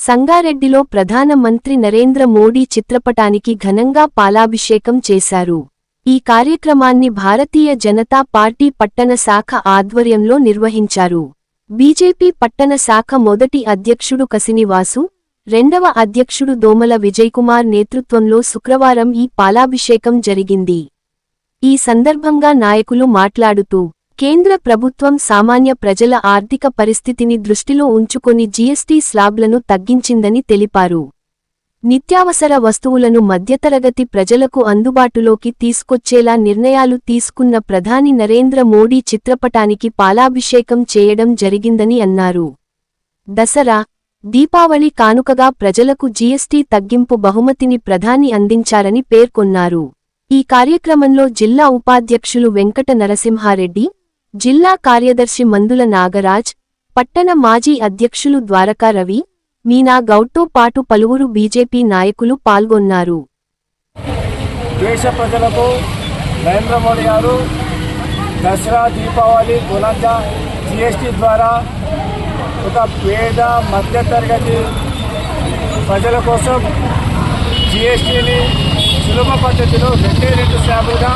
సంగారెడ్డిలో ప్రధాన మంత్రి నరేంద్ర మోడీ చిత్రపటానికి ఘనంగా పాలాభిషేకం చేశారు. ఈ కార్యక్రమాన్ని భారతీయ జనతా పార్టీ పట్టణ శాఖ ఆధ్వర్యంలో నిర్వహించారు. బీజేపీ పట్టణ శాఖ మొదటి అధ్యక్షుడు కసినివాసు రెండవ అధ్యక్షుడు దోమల విజయకుమార్ నేతృత్వంలో శుక్రవారం ఈ పాలాభిషేకం జరిగింది. ఈ సందర్భంగా నాయకులు మాట్లాడుతూ కేంద్ర ప్రభుత్వం సామాన్య ప్రజల ఆర్థిక పరిస్థితిని దృష్టిలో ఉంచుకొని జీఎస్టీ స్లాబ్లను తగ్గించిందని తెలిపారు. నిత్యావసర వస్తువులను మధ్యతరగతి ప్రజలకు అందుబాటులోకి తీసుకొచ్చేలా నిర్ణయాలు తీసుకున్న ప్రధాని నరేంద్ర మోడీ చిత్రపటానికి పాలాభిషేకం చేయడం జరిగిందని అన్నారు. దసరా దీపావళి కానుకగా ప్రజలకు జీఎస్టీ తగ్గింపు బహుమతిని ప్రధాని అందించారని పేర్కొన్నారు. ఈ కార్యక్రమంలో జిల్లా ఉపాధ్యక్షులు వెంకట నరసింహారెడ్డి జిల్లా కార్యదర్శి మందుల నాగరాజ్ పట్టణ మాజీ అధ్యక్షులు ద్వారకా రవి మీనా గౌడ్తో పాటు పలువురు బీజేపీ నాయకులు పాల్గొన్నారు. దేశ ప్రజలకు నరేంద్ర మోడీ గారు దసరా దీపావళి గుణజ జిఎస్టీ ద్వారా ఒక పేద మధ్యతరగతి ప్రజల కోసం జిఎస్టీని సులభ పద్ధతిలో రెండే రెండు శాఖలుగా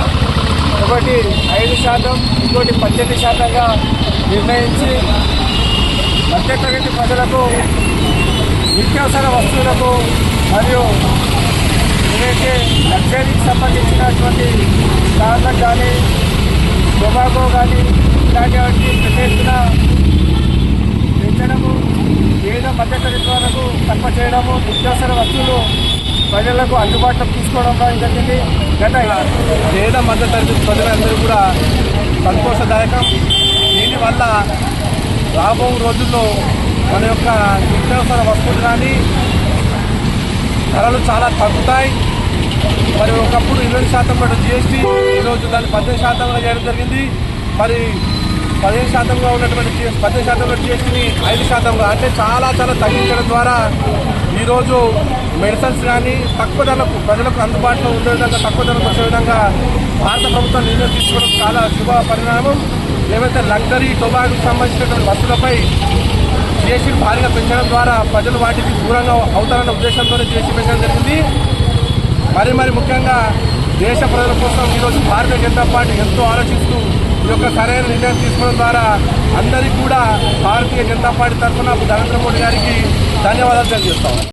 ఒకటి ఐదు శాతం ఇంకోటి పద్దెనిమిది శాతంగా నిర్ణయించి మధ్యతరగతి ప్రజలకు నిత్యావసర వస్తువులకు మరియు ఏదైతే లగ్జరీకి సంబంధించినటువంటి కార్లకు కానీ టొబాకో కానీ ఇలాంటివంటి పెద్ద ఎత్తున పెంచడము ఏదో మధ్యతరగతి వరకు తప్ప చేయడము నిత్యావసర వస్తువులు ప్రజలకు అందుబాటులో తీసుకోవడం కానీ జరిగింది. గత పేద మధ్యతరగతి ప్రజలందరూ కూడా సంతోషదాయకం. దీనివల్ల రాబో రోజుల్లో మన యొక్క నిత్యావసర వస్తువులు కానీ ధరలు చాలా తగ్గుతాయి. మరి ఒకప్పుడు ఇరవై శాతం కూడా జిఎస్టీ ఈరోజు దాన్ని పద్దెనిమిది శాతంగా చేయడం జరిగింది. మరి పదిహేను శాతంగా ఉన్నటువంటి జిఎస్ పద్దెనిమిది శాతంలో జిఎస్టీని ఐదు శాతంగా అంటే చాలా చాలా తగ్గించడం ద్వారా ఈరోజు మెడిసిన్స్ కానీ తక్కువ ధరకు ప్రజలకు అందుబాటులో ఉండే విధంగా తక్కువ ధరకు వచ్చే విధంగా భారత ప్రభుత్వం నిర్ణయం తీసుకోవడం చాలా శుభ పరిణామం. ఏవైతే లగ్జరీ టొబాకు సంబంధించినటువంటి వస్తువులపై చేసి భారీగా పెంచడం ద్వారా ప్రజలు వాటికి దూరంగా అవుతారన్న ఉద్దేశంతోనే చేసి పెంచడం జరిగింది. మరి మరి ముఖ్యంగా దేశ ప్రజల కోసం ఈరోజు భారతీయ జనతా పార్టీ ఎంతో ఆలోచిస్తూ ఈ యొక్క సరైన నిర్ణయం తీసుకోవడం ద్వారా అందరికీ కూడా భారతీయ జనతా పార్టీ తరఫున నరేంద్ర మోడీ గారికి ధన్యవాదాలు తెలియజేస్తాం.